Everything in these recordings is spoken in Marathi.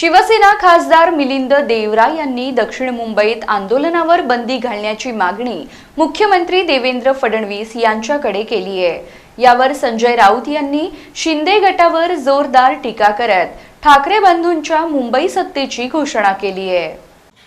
शिवसेना खासदार मिलिंद देवरा यांनी दक्षिण मुंबईत आंदोलनावर बंदी घालण्याची मागणी मुख्यमंत्री देवेंद्र फडणवीस यांच्याकडे केली आहे. यावर संजय राऊत यांनी शिंदे गटावर जोरदार टीका करत ठाकरे बंधूंच्या मुंबई सत्तेची घोषणा केली आहे.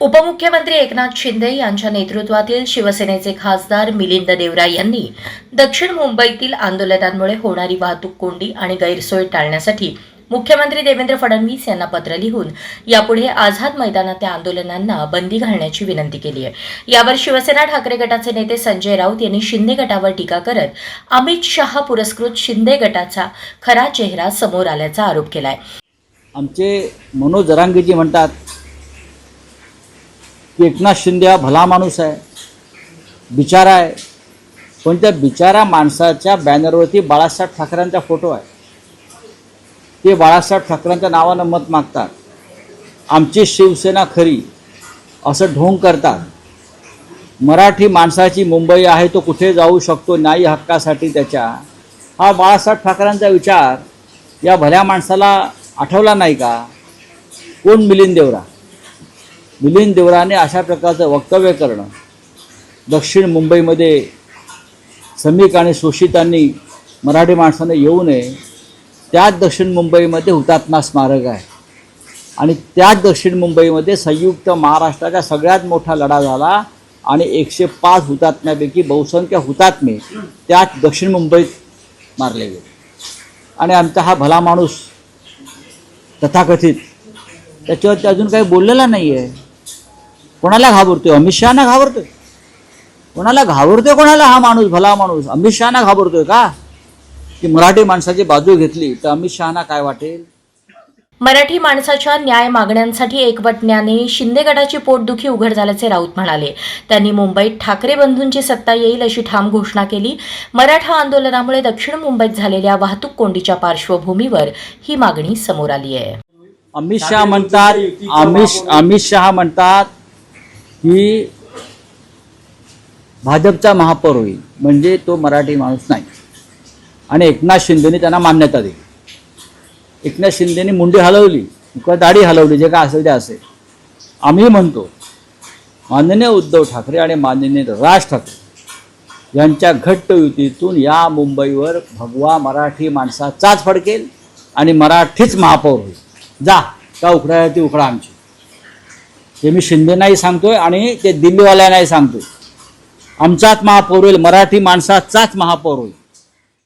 उपमुख्यमंत्री एकनाथ शिंदे यांच्या नेतृत्वातील शिवसेनेचे खासदार मिलिंद देवरा यांनी दक्षिण मुंबईतील आंदोलनांमुळे होणारी वाहतूक कोंडी आणि गैरसोय टाळण्यासाठी मुख्यमंत्री देवेंद्र फडणवीस यांना पत्र लिहून यापुढे आझाद मैदानात आंदोलनांना बंदी घालण्याची विनंती केली आहे. यावर शिवसेना ठाकरे गटाचे नेते संजय राऊत यांनी शिंदे गटावर टीका करत अमित शहा पुरस्कृत शिंदे गटाचा खरा चेहरा समोर आल्याचा आरोप केलाय. आमचे मनोज जरांगीजी म्हणतात की एकनाथ शिंदे हा भला माणूस आहे बिचारा आहे. पण त्या बिचारा माणसाच्या बॅनरवरती बाळासाहेब ठाकरेंचा फोटो आहे. ते बाळासाहेब ठाकरेंच्या नावानं मत मागतात. आमची शिवसेना खरी असं ढोंग करतात. मराठी माणसाची मुंबई आहे तो कुठे जाऊ शकतो न्यायी हक्कासाठी त्याच्या. हा बाळासाहेब ठाकरेंचा विचार या भल्या माणसाला आठवला नाही का? कोण मिलिंद देवरा? मिलिंद देवराने अशा प्रकारचं वक्तव्य करणं. दक्षिण मुंबईमध्ये श्रमिक आणि शोषितांनी मराठी माणसाने येऊ नये त्याच दक्षिण मुंबईमध्ये हुतात्मा स्मारक आहे. आणि त्याच दक्षिण मुंबईमध्ये संयुक्त महाराष्ट्राचा सगळ्यात मोठा लढा झाला आणि एकशे पाच हुतात्म्यापैकी बहुसंख्य हुतात्मे त्याच दक्षिण मुंबईत मारले गेले. आणि आमचा हा भला माणूस तथाकथित त्याच्यावरती अजून काही बोललेला नाही आहे कोणाला घाबरतोय? अमित शहाना घाबरतोय? कोणाला घाबरतोय कोणाला हा माणूस भला माणूस? अमित शहाना घाबरतोय का? की मराठी माणसाची बाजू घेतली तर अमित शहाना काय वाटेल? मराठी माणसाच्या न्याय मागण्यांसाठी एकवटण्याने शिंदे गटाची पोटदुखी उघड झाल्याचे राऊत म्हणाले. त्यांनी मुंबईत ठाकरे बंधूंची सत्ता येईल अशी ठाम घोषणा केली. मराठा आंदोलनामुळे दक्षिण मुंबईत झालेल्या वाहतूक कोंडीच्या पार्श्वभूमीवर ही मागणी समोर आली आहे. अमित शहा म्हणतात अमित अमित शहा म्हणतात की भाजपचा महापौर होईल. म्हणजे तो मराठी माणूस नाही. आणि एकनाथ शिंदेने त्यांना मान्यता दिली. एकनाथ शिंदेने मुंडी हलवली किंवा दाढी हलवली जे काय असेल ते असेल. आम्ही म्हणतो माननीय उद्धव ठाकरे आणि माननीय राज ठाकरे यांच्या घट्ट युतीतून या मुंबईवर भगवा मराठी माणसाचाच फडकेल आणि मराठीच महापौर होईल. जा का उखडा ती उखडा आमची. ते मी शिंदेनाही सांगतोय आणि ते दिल्लीवाल्यांनाही सांगतोय. आमचाच महापौर होईल मराठी माणसाचाच महापौर होईल.